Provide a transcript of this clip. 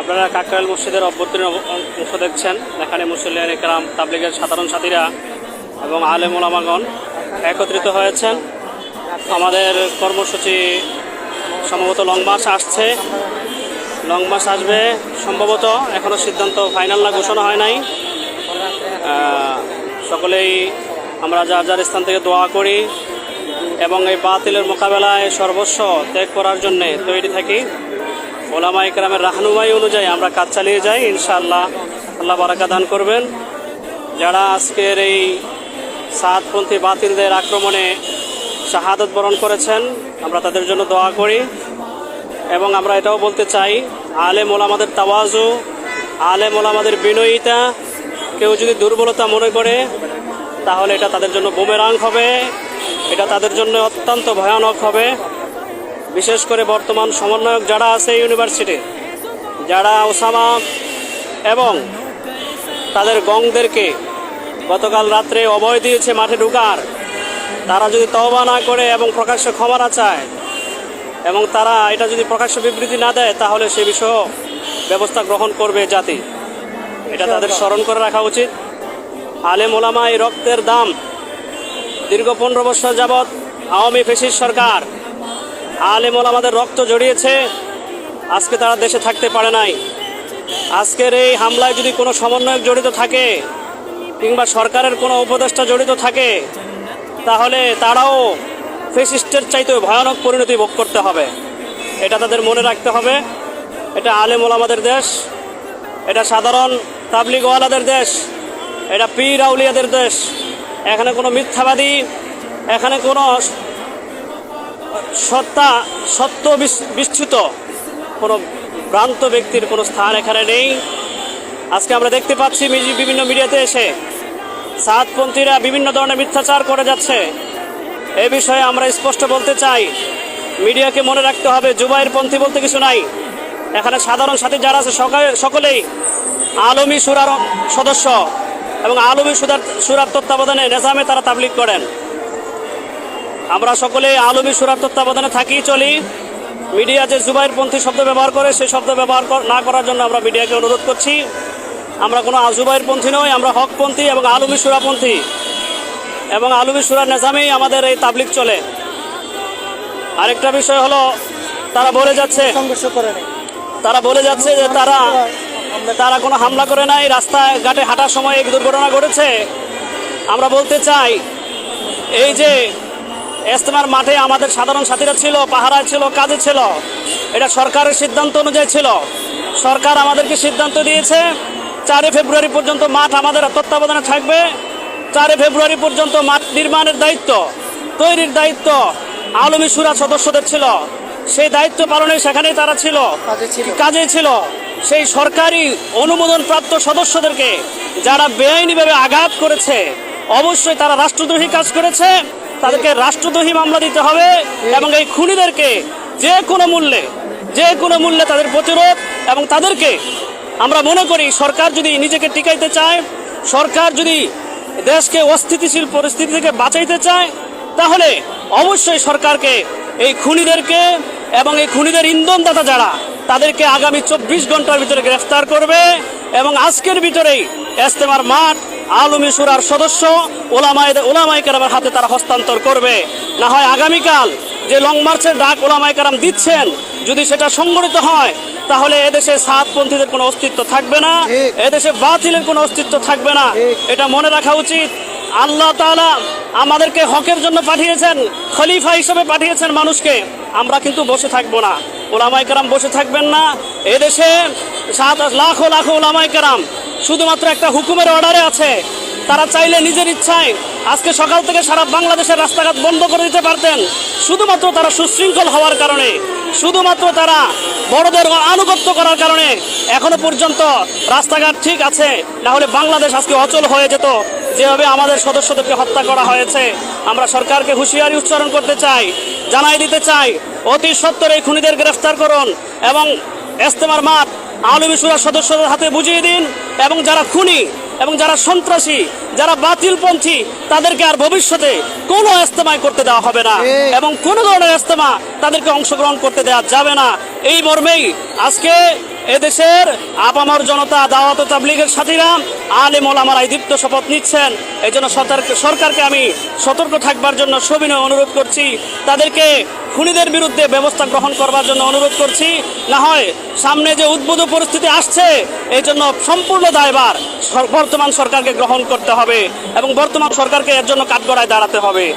আপনারা কাকরাইল মসজিদের অভ্যন্তরীণ অংশ দেখছেন। এখানে মুসল্লিয়ান একরাম, তাবলিগের সাধারণ সাথীরা এবং আলেম ওলামাগণ একত্রিত হয়েছেন। আমাদের কর্মসূচি সম্ভবত লং মার্চ আসছে। লং মার্চ আসবে সম্ভবত এখনও সিদ্ধান্ত ফাইনাল না, ঘোষণা হয় নাই। সকলেই আমরা যার যার স্থান থেকে দোয়া করি এবং এই বাতিলের মোকাবেলায় সর্বস্ব ত্যাগ করার জন্যে তৈরি থাকি। ওলামা ইকরামের রাহনুমাই অনুযায়ী আমরা কাজ চালিয়ে যাই, ইনশাআল্লাহ আল্লাহ বারাকা দান করবেন। যারা আজকের এই সাতপন্থী বাতিলদের আক্রমণে শাহাদত বরণ করেছেন, আমরা তাদের জন্য দোয়া করি। এবং আমরা এটাও বলতে চাই, আলেম ওলামাদের তাওয়াজু, আলেম ওলামাদের বিনয়িতা, কেউ যদি দুর্বলতা মনে করে, তাহলে এটা তাদের জন্য বুমেরাং হবে। এটা তাদের জন্য অত্যন্ত ভয়ানক হবে। বিশেষ করে বর্তমান সমন্বয়ক যারা আছে ইউনিভার্সিটি যারা ওসামা এবং তাদের গংদেরকে গতকাল রাত্রে অভয় দিয়েছে মাঠে ঢুকার তারা যদি তওবা না করে এবং প্রকাশ্য ক্ষমা না চায় এবং তারা এটা যদি প্রকাশ্য বিবৃতি না দেয় তাহলে সে বিষয়ে ব্যবস্থা গ্রহণ করবে জাতি। এটা তাদের স্মরণ করে রাখা উচিত। আলেম ওলামা এই রক্তের দাম দীর্ঘ পনেরো বছর যাবৎ আওয়ামী ফেসিস সরকার আলেম আমাদের রক্ত জড়িয়েছে। আজকে তারা দেশে থাকতে পারে নাই। আজকের এই হামলায় যদি কোনো সমন্বয়ক জড়িত থাকে, কিংবা সরকারের কোনো উপদেষ্টা জড়িত থাকে, তাহলে তারাও ফেসিস্টের চাইতেও ভয়ানক পরিণতি ভোগ করতে হবে। এটা তাদের মনে রাখতে হবে। এটা আলেম ওলামাদের দেশ। এটা সাধারণ তাবলিগওয়ালাদের দেশ। এটা পীর আউলিয়াদের দেশ। এখানে কোনো মিথ্যাবাদী, এখানে কোনো সত্তা, সত্য বিস্তৃত কোনো ভ্রান্ত ব্যক্তির কোনো স্থান এখানে নেই। আজকে আমরা দেখতে পাচ্ছি বিভিন্ন মিডিয়াতে এসে সাতপন্থীরা বিভিন্ন ধরনের মিথ্যাচার করে যাচ্ছে। এ বিষয়ে আমরা স্পষ্ট বলতে চাই, মিডিয়াকে মনে রাখতে হবে, জুবাইর পন্থী বলতে কিছু নাই। এখানে সাধারণ সাথী যারা আছে, সকালে সকলেই আলমী সুরার সদস্য এবং আলমী সুরার সুরার তত্ত্বাবধানে নেজামে তারা তাবলিক করেন। আমরা সকলে আলমী সুরার তত্ত্বাবধানে থাকি, চলি। মিডিয়া যে জুবাইর পন্থী শব্দ ব্যবহার করে, সেই শব্দ ব্যবহার না করার জন্য আমরা মিডিয়াকে অনুরোধ করছি। আমরা কোনো আজুবাইর পন্থী নই, আমরা হকপন্থী এবং আলমী সুরাপন্থী এবং আলমী সুরার নেজামেই আমাদের এই তাবলিক চলে। আরেকটা বিষয় হলো, তারা বলে যাচ্ছে, তারা বলে যাচ্ছে যে তারা তারা কোনো হামলা করে নাই, রাস্তায় ঘাটে হাঁটার সময় এই দুর্ঘটনা ঘটেছে। আমরা বলতে চাই, এই যে ইস্তেমার মাঠে আমাদের সাধারণ সাথীরা ছিল পাহারায় ছিল কাজে ছিল। এটা সরকারের সিদ্ধান্ত অনুযায়ী ছিল। সরকার আমাদেরকে সিদ্ধান্ত দিয়েছে চারই ফেব্রুয়ারি পর্যন্ত মাঠ আমাদের তত্ত্বাবধানে থাকবে। চারই ফেব্রুয়ারি পর্যন্ত মাঠ নির্মাণের দায়িত্ব তৈরির দায়িত্ব আলমী সুরা সদস্যদের ছিল। সেই দায়িত্ব পালনে সেখানেই তারা ছিল। কাজে ছিল। সেই সরকারি অনুমোদন প্রাপ্ত সদস্যদেরকে যারা বেআইনিভাবে আঘাত করেছে অবশ্যই তারা রাষ্ট্রদ্রোহী কাজ করেছে, তাদেরকে রাষ্ট্রদ্রোহী মামলা দিতে হবে এবং এই খুনিদেরকে যে কোনো মূল্যে, যে কোনো মূল্যে তাদের প্রতিরোধ এবং তাদেরকে আমরা মনে করি সরকার যদি নিজেকে টিকাইতে চায়, সরকার যদি দেশকে অস্থিতিশীল পরিস্থিতি থেকে বাঁচাইতে চায়, তাহলে অবশ্যই সরকারকে এই খুনিদেরকে এবং এই খুনিদের ইন্ধনদাতা যারা, তাদেরকে আগামী চব্বিশ ঘণ্টার ভিতরে গ্রেফতার করবে এবং আজকের ভিতরেই এস্তেমার মাঠ আলমী সুরার সদস্য ওলামায় ওলামাই কেরামের হাতে তারা হস্তান্তর করবে। না হয় আগামীকাল যে লং মার্চের ডাক ওলামাই কেরাম দিচ্ছেন যদি সেটা সংগঠিত হয় তাহলে এদেশে সাতপন্থীদের কোনো অস্তিত্ব থাকবে না এদেশে বাতিলের কোনো অস্তিত্ব থাকবে না। এটা মনে রাখা উচিত। আল্লাহ তাআলা আমাদেরকে হকের জন্য পাঠিয়েছেন খলিফা হিসেবে পাঠিয়েছেন মানুষকে। আমরা কিন্তু বসে থাকব না। ওলামাই কারাম বসে থাকবেন না। এদেশে সাত লাখো লাখো ওলামাই কারাম শুধুমাত্র একটা হুকুমের অর্ডারে আছে। তারা চাইলে নিজের ইচ্ছায় আজকে সকাল থেকে সারা বাংলাদেশের রাস্তাঘাট বন্ধ করে দিতে পারতেন। শুধুমাত্র তারা সুশৃঙ্খল হওয়ার কারণে, শুধুমাত্র তারা বড়দের আনুগত্য করার কারণে এখনও পর্যন্ত রাস্তাঘাট ঠিক আছে। না হলে বাংলাদেশ আজকে অচল হয়ে যেত। যেভাবে আমাদের সদস্যদেরকে হত্যা করা হয়েছে, আমরা সরকারকে হুঁশিয়ারি উচ্চারণ করতে চাই, জানাই দিতে চাই, অতি সত্বর এই খুনিদের গ্রেফতার করুন এবং এস্তেমার মাঠ আলমী সুরার সদস্যদের হাতে বুঝিয়ে দিন এবং যারা খুনি এবং যারা সন্ত্রাসী যারা বাতিলপন্থী তাদেরকে আর ভবিষ্যতে কোনো ইস্তেমায় করতে দেওয়া হবে না। এবং কোনো ধরনের ইস্তেমা তাদেরকে অংশগ্রহণ করতে দেওয়া যাবে না। এই মর্মেই আজকে এদেশের আপামর জনতা, দাওয়াত তাবলিগের সাথীরা আলেম ওলামারা এই দীপ্ত শপথ নিচ্ছেন। এই জন্য সরকারকে আমি সতর্ক থাকবার জন্য সবিনয় অনুরোধ করছি। তাদেরকে খুনিদের বিরুদ্ধে ব্যবস্থা গ্রহণ করবার জন্য অনুরোধ করছি। না হয় সামনে যে উদ্ভূত পরিস্থিতি আসছে, এই জন্য সম্পূর্ণ দায়ভার সর- বর্তমান সরকারকে গ্রহণ করতে হবে এবং বর্তমান সরকারকে এর জন্য কাঠগড়ায় দাঁড়াতে হবে।